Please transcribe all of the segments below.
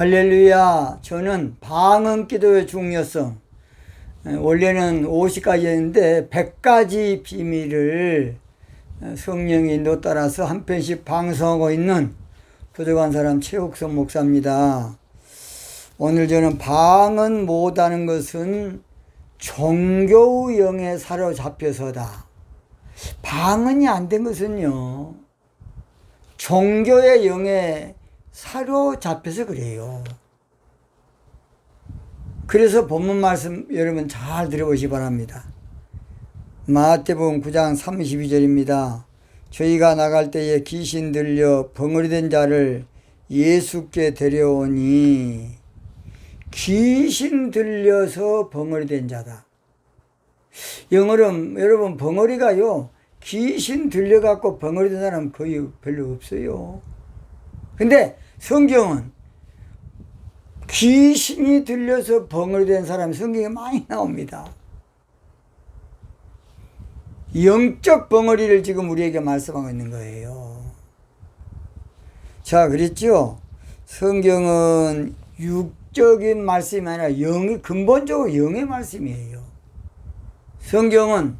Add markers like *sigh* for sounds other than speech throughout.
할렐루야. 저는 방언 기도의 중요성. 에, 원래는 50가지 했는데 100가지 비밀을 에, 성령의 인도 따라서 한 편씩 방송하고 있는 부족한 사람 최옥성 목사입니다. 오늘 저는 방언 못하는 것은 종교의 영에 사로잡혀서다. 방언이 안 된 것은요. 종교의 영에 사로잡혀서 그래요. 그래서 본문 말씀 여러분 잘 들어보시 기 바랍니다. 마태복음 9장 32절입니다. 저희가 나갈 때에 귀신 들려 벙어리 된 자를 예수께 데려오니 귀신 들려서 벙어리 된 자다. 영어로 여러분 벙어리가요 귀신 들려갖고 벙어리 된 사람 거의 별로 없어요. 근데 성경은 귀신이 들려서 벙어리 된 사람이 성경에 많이 나옵니다. 영적 벙어리를 지금 우리에게 말씀하고 있는 거예요. 자, 그랬죠? 성경은 육적인 말씀이 아니라 영, 근본적으로 영의 말씀이에요. 성경은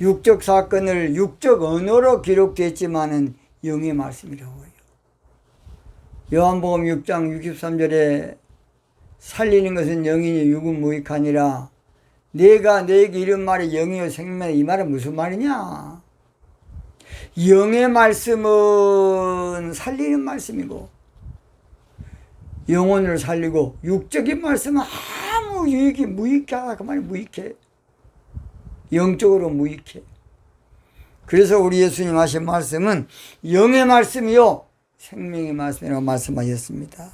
육적 사건을 육적 언어로 기록됐지만은 영의 말씀이라고 해 요. 요한복음 6장 63절에 살리는 것은 영이니 육은 무익하니라. 내가 내게 이런 말이 영이요 생명이다. 이 말은 무슨 말이냐? 영의 말씀은 살리는 말씀이고 영혼을 살리고 육적인 말씀은 아무 유익이 무익하다 그 말이 무익해. 영적으로 무익해. 그래서 우리 예수님 하신 말씀은 영의 말씀이요 생명의 말씀이라고 말씀하셨습니다.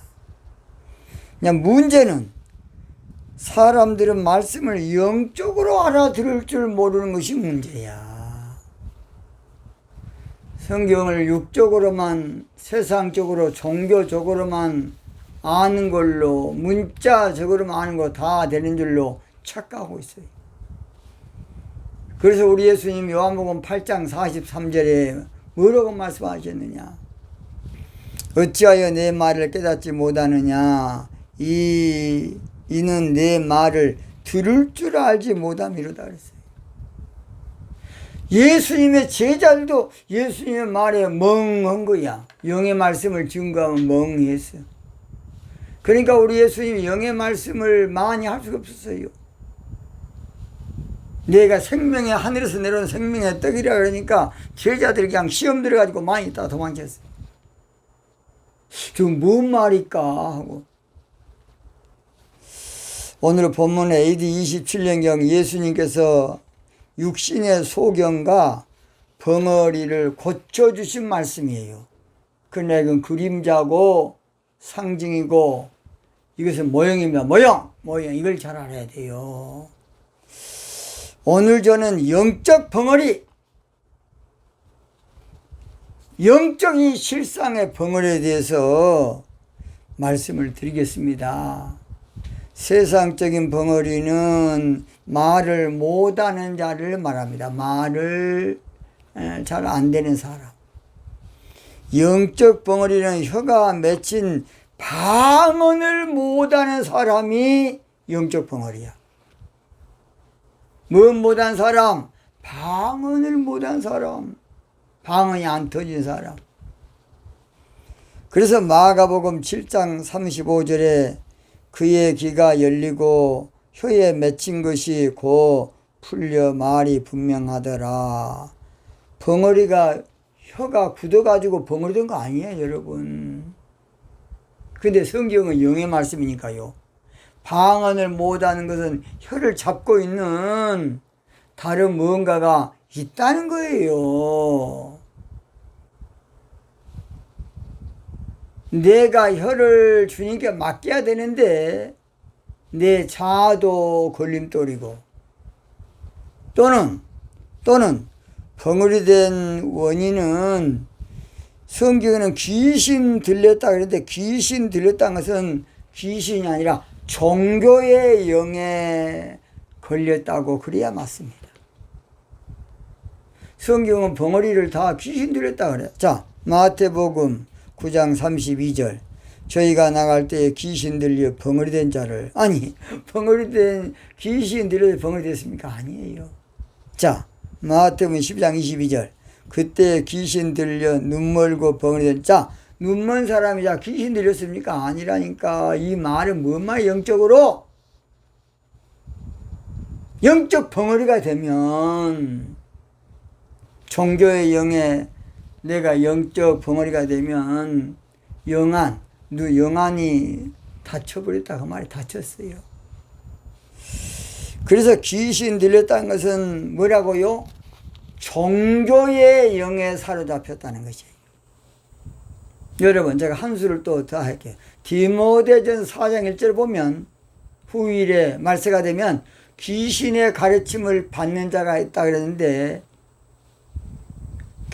그냥 문제는 사람들은 말씀을 영적으로 알아들을 줄 모르는 것이 문제야. 성경을 육적으로만 세상적으로 종교적으로만 아는 걸로 문자적으로만 아는 거 다 되는 줄로 착각하고 있어요. 그래서 우리 예수님 요한복음 8장 43절에 뭐라고 말씀하셨느냐? 어찌하여 내 말을 깨닫지 못하느냐? 이 이는 내 말을 들을 줄 알지 못함이로다 그랬어요. 예수님의 제자들도 예수님의 말에 멍한 거야. 영의 말씀을 증거하면 멍했어요. 그러니까 우리 예수님이 영의 말씀을 많이 할 수가 없었어요. 내가 생명의 하늘에서 내려온 생명의 떡이라 그러니까 제자들이 그냥 시험 들어가지고 많이 있다 도망쳤어요. 지금 뭔 말일까 하고 오늘 본문 AD 27년경 예수님께서 육신의 소경과 벙어리를 고쳐주신 말씀이에요. 이건 그림자고 상징이고 이것은 모형입니다. 모형! 모형. 이걸 잘 알아야 돼요. 오늘 저는 영적 벙어리, 영적인 실상의 벙어리에 대해서 말씀을 드리겠습니다. 세상적인 벙어리는 말을 못하는 자를 말합니다. 말을 잘 안 되는 사람. 영적 벙어리는 혀가 맺힌 방언을 못하는 사람이 영적 벙어리야. 뭐 못한 사람? 방언을 못한 사람. 방언이 안 터진 사람. 그래서 마가복음 7장 35절에 그의 귀가 열리고 혀에 맺힌 것이 곧 풀려 말이 분명하더라. 벙어리가 혀가 굳어가지고 벙어리 된 거 아니에요, 여러분. 근데 성경은 영의 말씀이니까요. 방언을 못하는 것은 혀를 잡고 있는 다른 무언가가 있다는 거예요. 내가 혀를 주님께 맡겨야 되는데 내 자아도 걸림돌이고 또는 또는 벙어리 된 원인은 성경에는 귀신 들렸다 그랬는데 귀신 들렸다는 것은 귀신이 아니라 종교의 영에 걸렸다고 그래야 맞습니다. 성경은 벙어리를 다 귀신 들렸다 그래. 자, 마태복음 9장 32절. 저희가 나갈 때 귀신 들려 벙어리 된 자를 아니 *laughs* 벙어리 된 귀신 들려 벙어리 됐습니까? 아니에요. 자 마태복음 12장 22절 그때 귀신 들려 눈 멀고 벙어리 된 자 눈먼 사람이 자 귀신 들렸습니까? 아니라니까 이 말은 뭔 말이야 영적으로 영적 벙어리가 되면 종교의 영에 내가 영적 벙어리가 되면 영안, 누 영안이 다쳐버렸다 그 말이 다쳤어요. 그래서 귀신 들렸다는 것은 뭐라고요? 종교의 영에 사로잡혔다는 것이에요. 여러분 제가 한 수를 또 더 할게요. 디모데전 4장 1절 보면 후일에 말세가 되면 귀신의 가르침을 받는 자가 있다 그랬는데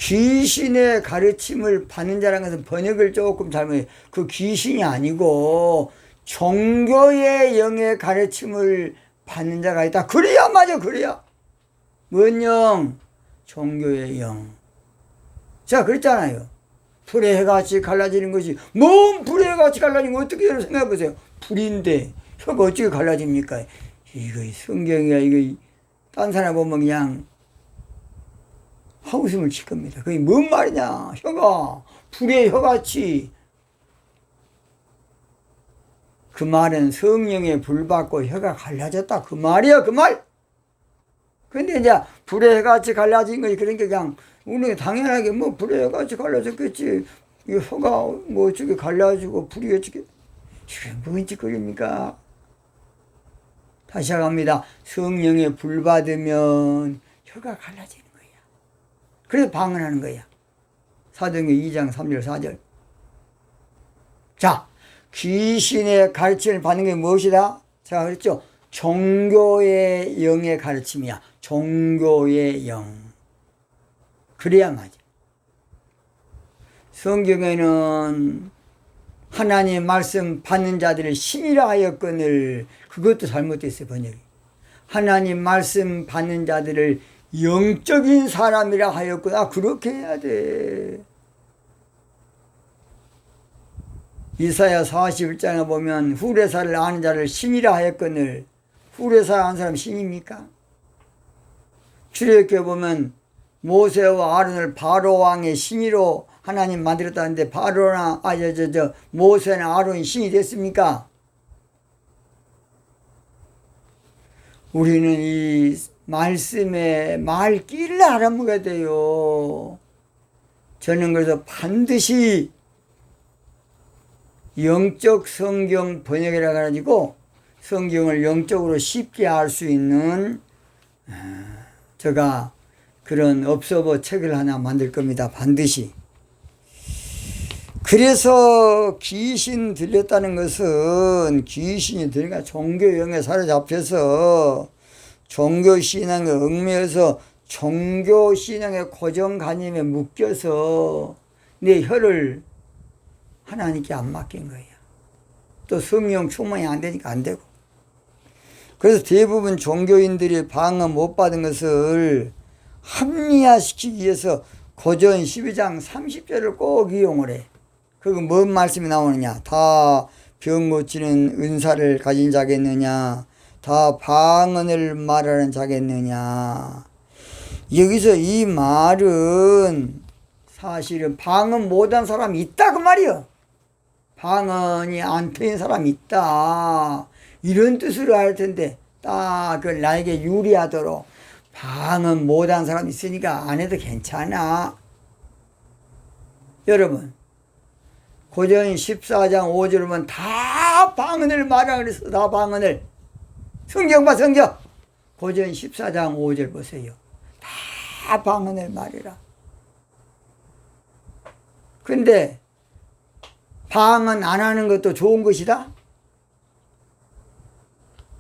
귀신의 가르침을 받는 자라는 것은 번역을 조금 잘못해. 그 귀신이 아니고 종교의 영의 가르침을 받는 자가 있다. 그래야 맞아, 그래야. 뭔 영? 종교의 영. 자, 그랬잖아요. 불의 해같이 갈라지는 것이, 뭔 불의 해같이 갈라지는 거 어떻게 생각해 보세요. 불인데, 혀가 어떻게 갈라집니까? 이거 성경이야, 이거, 딴 사람 보면 그냥 하웃음을 칠 겁니다. 그게 뭔 말이냐? 혀가 불의 혀같이 그 말은 성령에 불받고 혀가 갈라졌다. 그 말이야, 그 말. 근데 이제 불의 혀같이 갈라진 거지. 그러니까 그냥 우리가 당연하게 뭐 불의 혀같이 갈라졌겠지. 이 혀가 뭐 어떻게 갈라지고 불이 어떻게 이게 뭔 짓거리입니까? 다시 시작합니다. 성령에 불받으면 혀가 갈라지는 거야. 그래서 방언하는 거야. 사도행전 2장 3절 4절. 자, 귀신의 가르침을 받는 게 무엇이다? 제가 그랬죠. 종교의 영의 가르침이야. 종교의 영. 그래야 맞아. 성경에는 하나님 말씀 받는 자들을 신이라 하였거늘 그것도 잘못됐어요 번역이. 하나님 말씀 받는 자들을 영적인 사람이라 하였구나. 아, 그렇게 해야 돼. 이사야 41장에 보면 후레사를 아는 자를 신이라 하였거늘 후레사 아는 사람 신입니까? 출애굽기에 보면 모세와 아론을 바로 왕의 신이로 하나님 만들었다는데 바로나 아저 저저 모세나 아론이 신이 됐습니까? 우리는 이 말씀의 말귀를 알아먹어야 돼요. 저는 그래서 반드시 영적 성경 번역이라 가지고 성경을 영적으로 쉽게 알 수 있는 아, 제가 그런 업소버 책을 하나 만들 겁니다. 반드시. 그래서 귀신 들렸다는 것은 귀신이 들니까 종교 영에 사로잡혀서 종교 신앙에 얽매여서 종교 신앙의 고정관념에 묶여서 내 혀를 하나님께 안 맡긴 거예요. 또 성령 충만이 안 되니까 안 되고. 그래서 대부분 종교인들이 방언 못 받은 것을 합리화시키기 위해서 고전 12장 30절을 꼭 이용을 해. 그거 뭔 말씀이 나오느냐? 다 병 고치는 은사를 가진 자겠느냐? 다 방언을 말하는 자겠느냐? 여기서 이 말은 사실은 방언 못한 사람이 있다 그 말이요. 방언이 안 트인 사람이 있다. 이런 뜻으로 할 텐데 딱 그 나에게 유리하도록 방언 못한 사람 있으니까 안 해도 괜찮아. 여러분 고전 14장 5절 보면 다 방언을 말하 그래서 다 방언을 성경 봐 성경. 고전 14장 5절 보세요. 다 방언을 말해라. 근데 방언 안 하는 것도 좋은 것이다?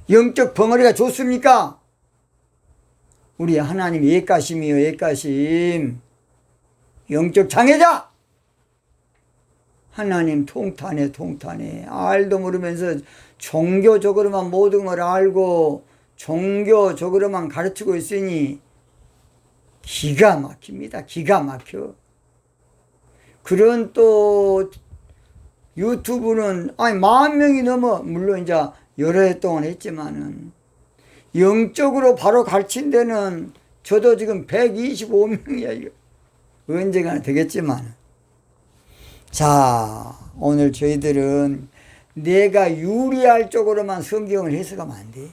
영적 벙어리가 좋습니까? 우리 하나님 예가심이요 예가심. 영적 장애자! 하나님 통탄해 통탄해. 알도 모르면서 종교적으로만 모든 걸 알고 종교적으로만 가르치고 있으니 기가 막힙니다. 기가 막혀. 그런 또 유튜브는 아니 만 명이 넘어 물론 이제 여러 해 동안 했지만은 영적으로 바로 가르친 데는 저도 지금 125명이야 이거 언젠가는 되겠지만 자 오늘 저희들은 내가 유리할 쪽으로만 성경을 해석하면 안 돼.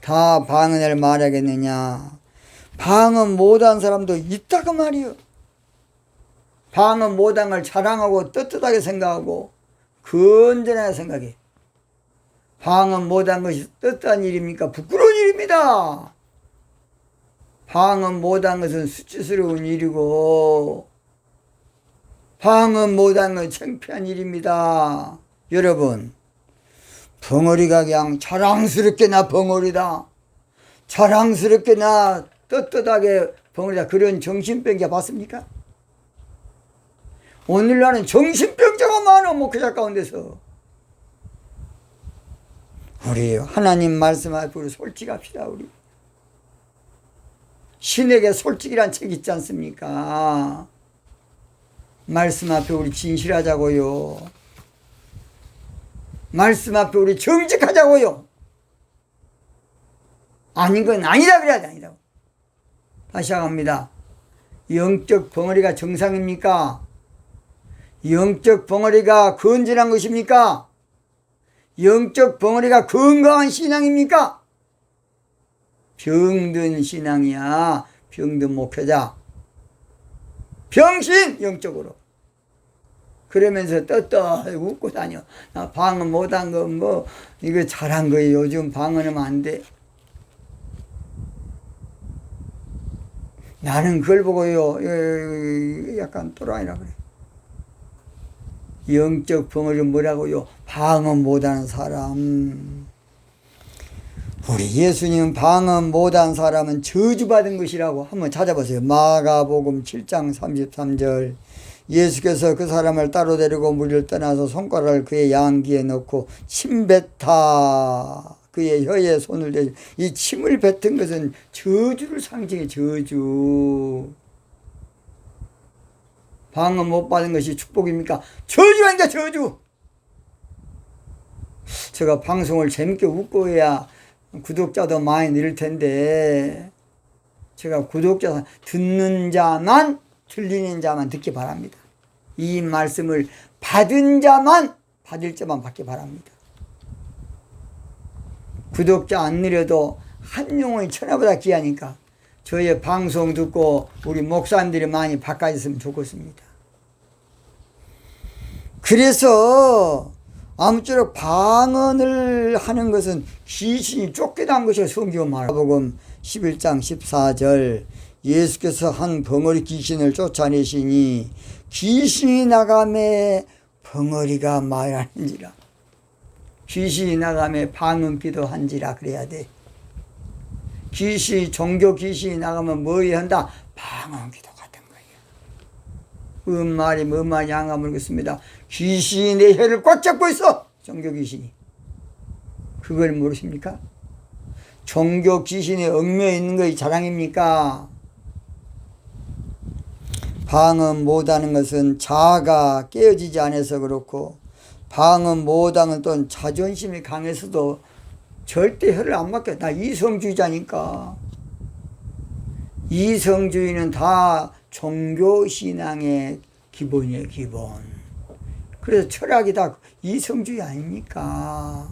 다 방언을 말하겠느냐 방언 못한 사람도 있다고 말이요 방언 못한 걸 자랑하고 떳떳하게 생각하고 건전하게 생각해 방언 못한 것이 떳떳한 일입니까? 부끄러운 일입니다. 방언 못한 것은 수치스러운 일이고 방언 못한 건 창피한 일입니다. 여러분 벙어리가 그냥 자랑스럽게 나 벙어리다. 자랑스럽게 나 떳떳하게 벙어리다. 그런 정신병자 봤습니까? 오늘날은 정신병자가 많아 목회자 가운데서. 우리 하나님 말씀 앞으로 솔직합시다 우리. 신에게 솔직이란 책 있지 않습니까? 말씀 앞에 우리 진실하자고요. 말씀 앞에 우리 정직하자고요. 아닌 건 아니다 그래야 돼 아니다. 다시 합니다. 영적 벙어리가 정상입니까? 영적 벙어리가 건전한 것입니까? 영적 벙어리가 건강한 신앙입니까? 병든 신앙이야. 병든 목회자. 병신 영적으로. 그러면서 떳떳 웃고 다녀. 나 방언 못한 거 뭐 이거 잘한 거예요. 요즘 방언하면 안 돼. 나는 그걸 보고요. 에, 약간 또라이라 그래. 영적 벙어리 뭐라고요? 방언 못하는 사람. 우리 예수님 방언 못한 사람은 저주받은 것이라고 한번 찾아보세요. 마가복음 7장 33절. 예수께서 그 사람을 따로 데리고 무리를 떠나서 손가락을 그의 양기에 넣고 침 뱉다. 그의 혀에 손을 대고 이 침을 뱉은 것은 저주를 상징해 저주. 방언 못 받은 것이 축복입니까? 저주 아니까 저주. 제가 방송을 재밌게 웃고 해야 구독자도 많이 늘 텐데 제가 구독자 듣는 자만 틀리는 자만 듣기 바랍니다. 이 말씀을 받은 자만 받을 자만 받기 바랍니다. 구독자 안 늘려도 한 영혼이 천하보다 귀하니까 저의 방송 듣고 우리 목사님들이 많이 바꿔줬으면 좋겠습니다. 그래서 아무쪼록 방언을 하는 것은 귀신이 쫓겨난 것이 성경 말복음 11장 14절 예수께서 한 벙어리 귀신을 쫓아내시니 귀신이 나감에 벙어리가 말하는지라. 귀신이 나감에 방언기도 한지라 그래야 돼. 귀신 종교 귀신이 나가면 뭐 해야 한다. 방언기도 같은 거예요. 음말이 음말 양아 물겠습니다. 귀신이 내 혀를 꽉 잡고 있어! 종교 귀신이. 그걸 모르십니까? 종교 귀신이 얽매여 있는 것이 자랑입니까? 방언 못하는 것은 자아가 깨어지지 않아서 그렇고 방언 못하는 또 자존심이 강해서도 절대 혀를 안 맡겨. 나 이성주의자니까. 이성주의는 다 종교신앙의 기본이에요, 기본. 그래서 철학이 다 이성주의 아닙니까?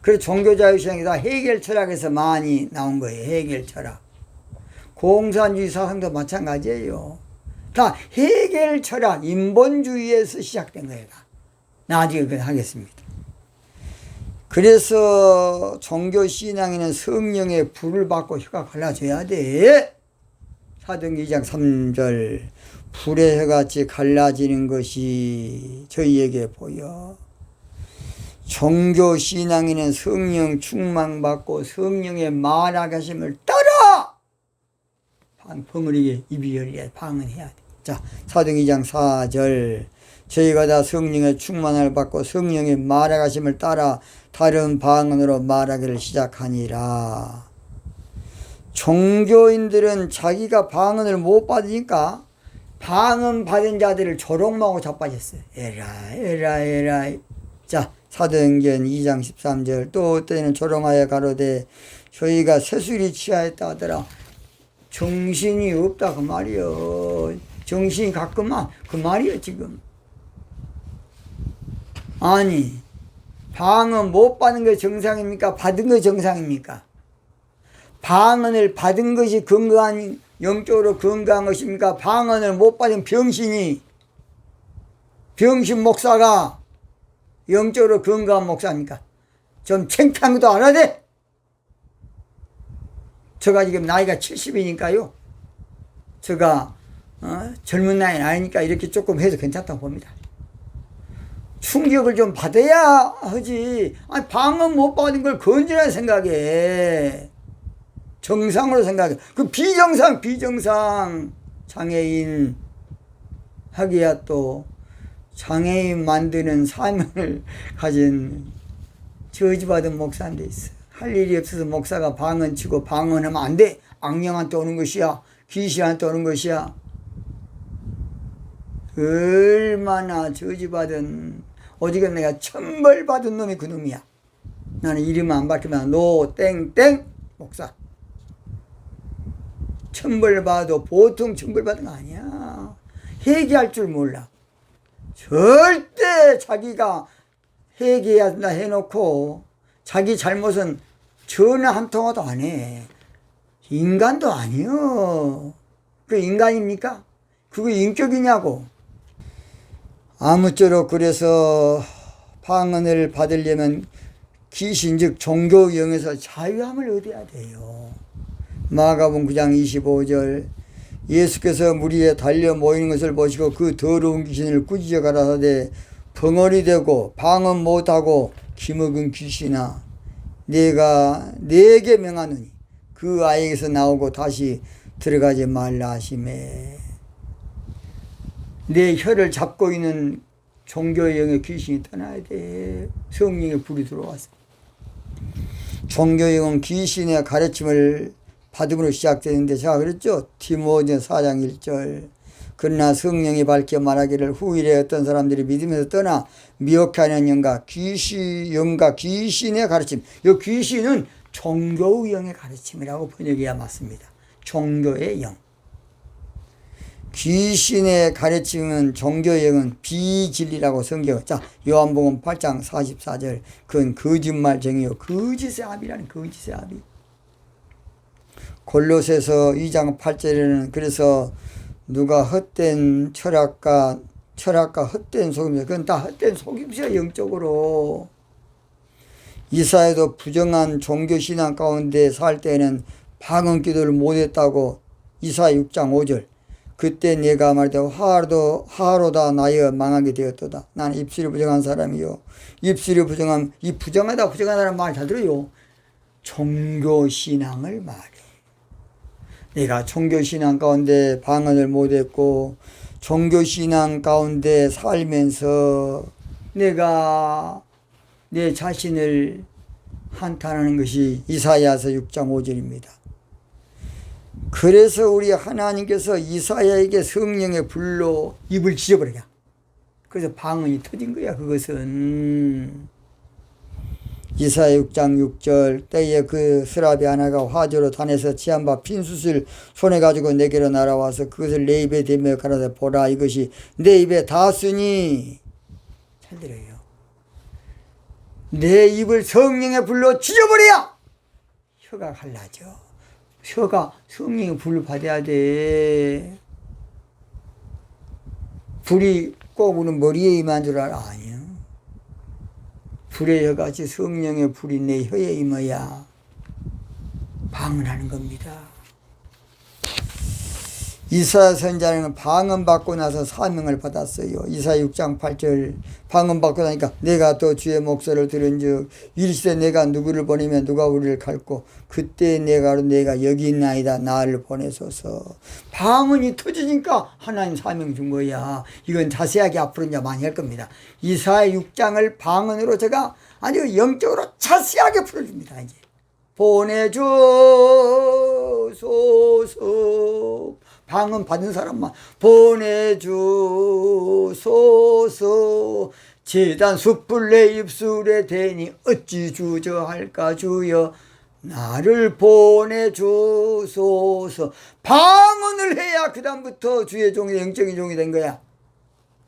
그래서 종교자유신앙이 다 해결 철학에서 많이 나온 거예요, 해결 철학. 공산주의 사상도 마찬가지예요. 다 해결 철학, 인본주의에서 시작된 거예요. 다. 나중에 그걸 하겠습니다. 그래서 종교 신앙에는 성령의 불을 받고 혀가 갈라져야 돼. 사도행 2장 3절 불의 혀같이 갈라지는 것이 저희에게 보여. 종교 신앙에는 성령 충만받고 성령의 말하게 하심을 따라 벙어리게 입이 열려 방언해야 돼. 자, 사도행 2장 4절 저희가 다 성령의 충만을 받고 성령의 말하심을 따라 다른 방언으로 말하기를 시작하니라. 종교인들은 자기가 방언을 못 받으니까 방언 받은 자들을 조롱하고 자빠졌어요. 에라, 에라, 에라. 자, 사도행전 2장 13절. 또 때는 조롱하여 가로되 저희가 세술이 취하였다 하더라. 정신이 없다 그 말이요. 정신이 갔구만 그 말이요 지금. 아니 방언 못 받은 게 정상입니까? 받은 게 정상입니까? 방언을 받은 것이 건강한 영적으로 건강한 것입니까? 방언을 못 받은 병신이 병신 목사가 영적으로 건강한 목사입니까? 좀 창피한 것도 알아야 돼. 제가 지금 나이가 70이니까요. 제가 어, 젊은 나이는 아니니까 이렇게 조금 해도 괜찮다고 봅니다. 충격을 좀 받아야 하지. 아니, 방언 못 받은 걸 건전한 생각해. 정상으로 생각해. 그 비정상, 비정상. 장애인 하기야 또 장애인 만드는 사명을 *laughs* 가진 저지받은 목사인데 있어. 할 일이 없어서 목사가 방언 치고 방언하면 안 돼. 악령한테 오는 것이야. 귀신한테 오는 것이야. 얼마나 저지받은 어디가 내가 천벌받은 놈이 그 놈이야. 나는 이름 안 밝히면 노 땡땡 목사. 천벌받아도 보통 천벌받은 거 아니야. 회개할 줄 몰라. 절대 자기가 회개해야 된다 해놓고 자기 잘못은 전화 한 통화도 안 해. 인간도 아니요. 그 인간입니까? 그거 인격이냐고. 아무쪼록 그래서 방언을 받으려면 귀신 즉 종교 영에서 자유함을 얻어야 돼요. 마가복음 9장 25절 예수께서 무리에 달려 모이는 것을 보시고 그 더러운 귀신을 꾸짖어 가라사대 벙어리 되고 방언 못하고 기먹은 귀신아 내가 네게 명하노니 그 아이에게서 나오고 다시 들어가지 말라 하심에 내 혀를 잡고 있는 종교의 영의 귀신이 떠나야 돼. 성령의 불이 들어와서. 종교의 영은 귀신의 가르침을 받음으로 시작되는데 제가 그랬죠. 디모데 4장 1절. 그러나 성령이 밝혀 말하기를 후일에 어떤 사람들이 믿으면서 떠나 미혹하는 영과 귀신, 영과 귀신의 가르침. 이 귀신은 종교의 영의 가르침이라고 번역해야 맞습니다. 종교의 영. 귀신의 가르침은 종교의 영은 비진리라고 성경. 자, 요한복음 8장 44절. 그건 거짓말쟁이요. 거짓의 합이라는 거짓의 합이. 골로새서 2장 8절에는 그래서 누가 헛된 철학과 철학과 헛된 속임수 그건 다 헛된 속임수야 영적으로. 이사에도 부정한 종교 신앙 가운데 살 때는 방언 기도를 못했다고 이사 6장 5절. 그때 내가 말하되 하로도 하로다 나여 망하게 되었도다. 나는 입술이 부정한 사람이요. 입술이 부정한 이 부정하다 부정하다는 말잘 들어요. 종교 신앙을 말해 내가 종교신앙 가운데 방언을 못했고 종교신앙 가운데 살면서 내가 내 자신을 한탄하는 것이 이사야서 6장 5절입니다. 그래서 우리 하나님께서 이사야에게 성령의 불로 입을 지져버리냐. 그래서 방언이 터진 거야 그것은. 이사야 6장 6절 때에 그 스라비 하나가 화조로 단에서 취한 바 핀숯을 손에 가지고 내게로 날아와서 그것을 내 입에 대며 가라사 보라 이것이 내 입에 닿았으니. 잘 들어요. 내 입을 성령의 불로 찢어버려 혀가 갈라져. 혀가 성령의 불을 받아야 돼. 불이 꼭 우는 머리에 임한 줄 알아 아니요 불의 혀같이 성령의 불이 내 혀에 임어야 방언하는 겁니다. 이사 선자는 방언 받고 나서 사명을 받았어요. 이사 6장 8절 방언 받고 나니까 내가 또 주의 목소리를 들은 즉 일시에 내가 누구를 보내면 누가 우리를 갈고 그때 내가 내가 여기 있나이다 나를 보내소서 방언이 터지니까 하나님 사명 준 거야. 이건 자세하게 앞으로 이제 많이 할 겁니다. 이사 6장을 방언으로 제가 아주 영적으로 자세하게 풀어줍니다. 이제 보내주소서 방언 받은 사람만 보내주소서. 재단 숯불 내 입술에 대니 어찌 주저할까 주여. 나를 보내주소서. 방언을 해야 그 다음부터 주의 종이 영적인 종이 된 거야.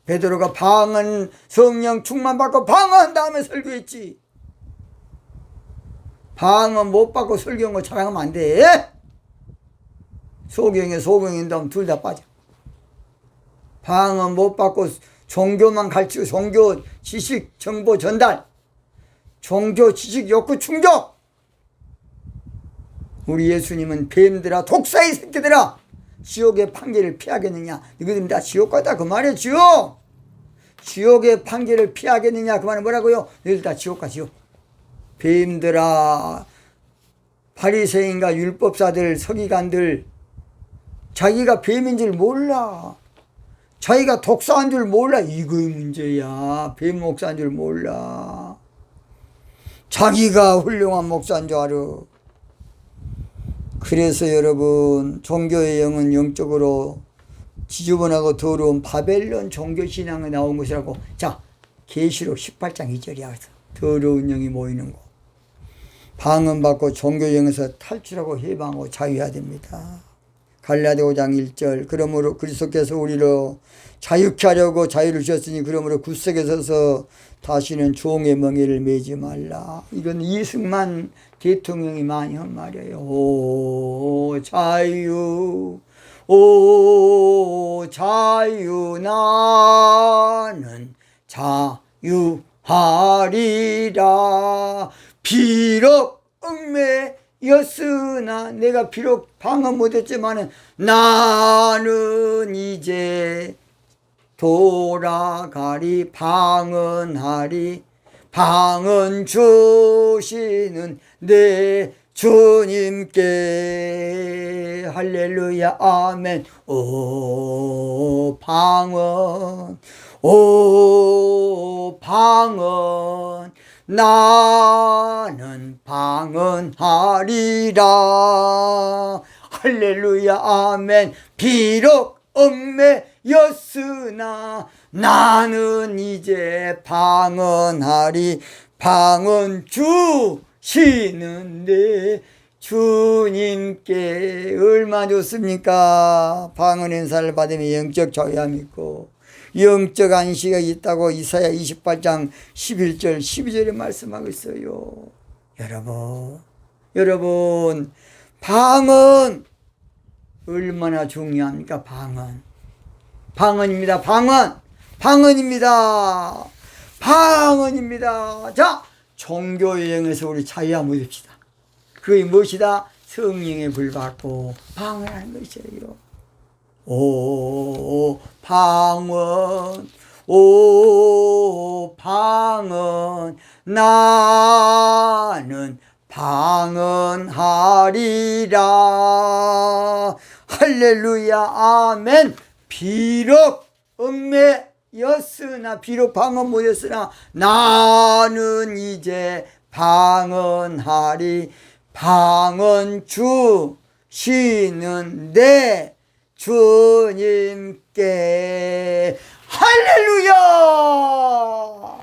베드로가 방언 성령 충만 받고 방언한 다음에 설교했지. 방언 못 받고 설교한 거 자랑하면 안 돼. 소경에 소경인다 하면 둘다 빠져. 방언 못 받고 종교만 가르치고 종교 지식 정보 전달. 종교 지식 욕구 충족. 우리 예수님은 뱀들아 독사의 새끼들아 지옥의 판결을 피하겠느냐? 너희들 다 지옥 가다. 그 말이야 지옥. 지옥의 판결을 피하겠느냐? 그 말은 뭐라고요? 너희들 다 지옥 가 지옥. 뱀들아 바리새인과 율법사들 서기관들 자기가 뱀인 줄 몰라. 자기가 독사한 줄 몰라. 이거의 문제야. 뱀 목사인 줄 몰라. 자기가 훌륭한 목사인 줄 알아. 그래서 여러분 종교의 영은 영적으로 지저분하고 더러운 바벨론 종교신앙에 나온 것이라고. 자 계시록 18장 2절이야 더러운 영이 모이는 곳 방언 받고 종교형에서 탈출하고 해방하고 자유해야 됩니다. 갈라디 5장 1절 그러므로 그리스도께서 우리로 자유케 하려고 자유를 주셨으니 그러므로 굳세게 서서 다시는 종의 멍에를 매지 말라. 이건 이승만 대통령이 많이 한 말이에요. 오 자유 오 자유 나는 자유하리라 비록 얽매 였으나 내가 비록 방언 못했지만은 나는 이제 돌아가리 방언하리 방언 주시는 내 주님께. 할렐루야 아멘. 오 방언 오 방언 나는 방언하리라. 할렐루야 아멘. 비록 얽매였으나 나는 이제 방언하리 방언 주시는데 주님께 얼마 좋습니까? 방언 인사를 받으면 영적 자유함 있고 영적 안식이 있다고 이사야 28장 11절 12절에 말씀하고 있어요. 여러분, 여러분, 방언 얼마나 중요합니까? 방언. 방언입니다. 방언. 방언입니다. 방언입니다. 자, 종교 여행에서 우리 자유함 얻읍시다. 그게 무엇이다? 성령의 불 받고 방언하는 것이에요. 오 방언. 오 방언. 나는 방언하리라. 할렐루야 아멘. 비록 얽매였으나 비록 방언 못했으나 나는 이제 방언하리 방언 주시는데 주님께 할렐루야!